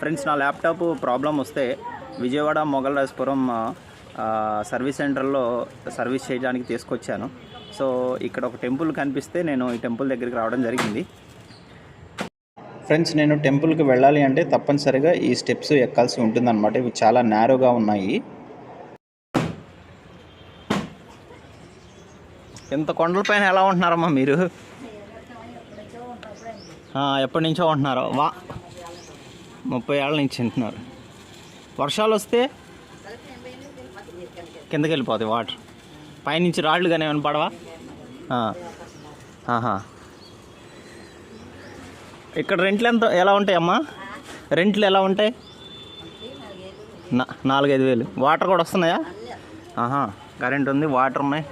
Friends నా laptop problem వస్తే Vijayawada Mogalrajapuram service సెంటర్లో సర్వీస్ చేయడానికి తీసుకొచ్చాను. సో ఇక్కడ ఒక టెంపుల్ కనిపిస్తే నేను ఈ టెంపుల్ దగ్గరికి రావడం జరిగింది. ఫ్రెండ్స్ నేను టెంపుల్కి వెళ్ళాలి అంటే తప్పనిసరిగా ఈ స్టెప్స్ ఎక్కాల్సి ఉంటుందన్నమాట. ఇవి చాలా నేరోగా ఉన్నాయి. ఇంత కొండలపైన ఎలా ఉంటున్నారమ్మా మీరు? ఎప్పటి నుంచో ఉంటున్నారు? వా ముప్పై ఏళ్ళ నుంచి తింటున్నారు. వర్షాలు వస్తే కిందకి వెళ్ళిపోతాయి వాటర్. పైనుంచి రాళ్ళు కానీ ఏమైనా పడవా? ఇక్కడ రెంట్లు ఎంత ఎలా ఉంటాయమ్మా? రెంట్లు ఎలా ఉంటాయి? నాలుగైదు వేలు. వాటర్ కూడా వస్తున్నాయా? ఆహా. కరెంట్ ఉంది వాటర్ ఉన్నాయి.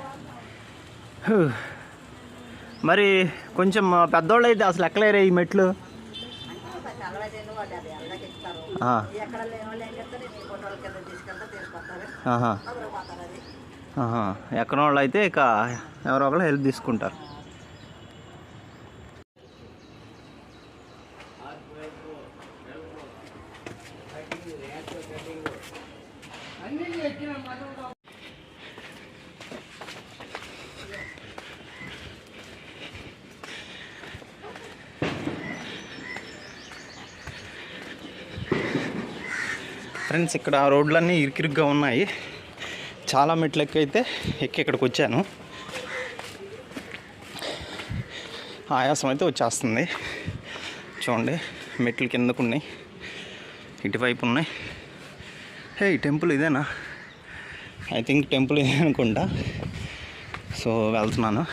మరి కొంచెం పెద్దోళ్ళు అయితే అసలు ఎక్కలేరే ఈ మెట్లు. ఆ. ఆహా. ఆహా. ఎక్కని వాళ్ళు అయితే ఇక ఎవరో ఒకరు హెల్ప్ తీసుకుంటారు ఫ్రెండ్స్ ఇక్కడ రోడ్లన్నీ ఇరుకిరుగ్గా ఉన్నాయి. చాలా మెట్లు ఎక్కి ఎక్కి ఇక్కడికి వచ్చాను. ఆయాసం అయితే వచ్చేస్తుంది. చూడండి మెట్లు కిందకు ఉన్నాయి ఇటువైపు ఉన్నాయి. హే టెంపుల్ ఇదేనా? ఐ థింక్ టెంపుల్ ఇదే అనుకుంటా. సో వెళ్తున్నాను.